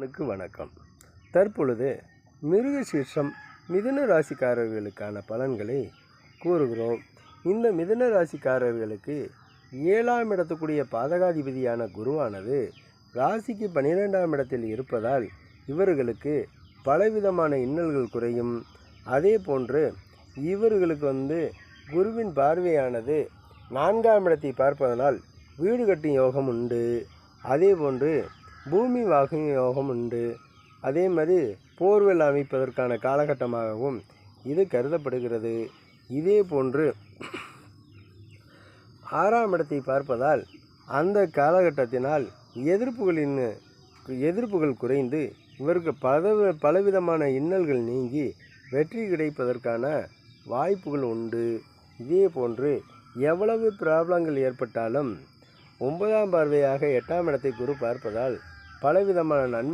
னுக்கு வணக்கம். தற்பொழுது மிருகசீர்ஷம் மிதுன ராசிக்காரர்களுக்கான பலன்களை கூறுகிறோம். இந்த மிதுன ராசிக்காரர்களுக்கு ஏழாம் இடத்துக்குரிய பாதகாதிபதியான குருவானது ராசிக்கு பன்னிரெண்டாம் இடத்தில் இருப்பதால் இவர்களுக்கு பலவிதமான இன்னல்கள் குறையும். அதே போன்று இவர்களுக்கு வந்து குருவின் பார்வையானது நான்காம் இடத்தை பார்ப்பதனால் வீடு கட்டும் யோகம் உண்டு. அதே போன்று பூமி வாகும் யோகம் உண்டு. அதே மாதிரி போர்வெல் அமைப்பதற்கான காலகட்டமாகவும் இது கருதப்படுகிறது. இதே போன்று ஆறாம் இடத்தை பார்ப்பதால் அந்த காலகட்டத்தினால் எதிர்ப்புகளின் எதிர்ப்புகள் குறைந்து இவருக்கு பல பலவிதமான இன்னல்கள் நீங்கி வெற்றி கிடைப்பதற்கான வாய்ப்புகள் உண்டு. இதே போன்று எவ்வளவு ப்ராப்ளங்கள் ஏற்பட்டாலும் ஒன்பதாம் பார்வையாக எட்டாம் இடத்தை குரு பார்ப்பதால் பலவிதமான நன்மை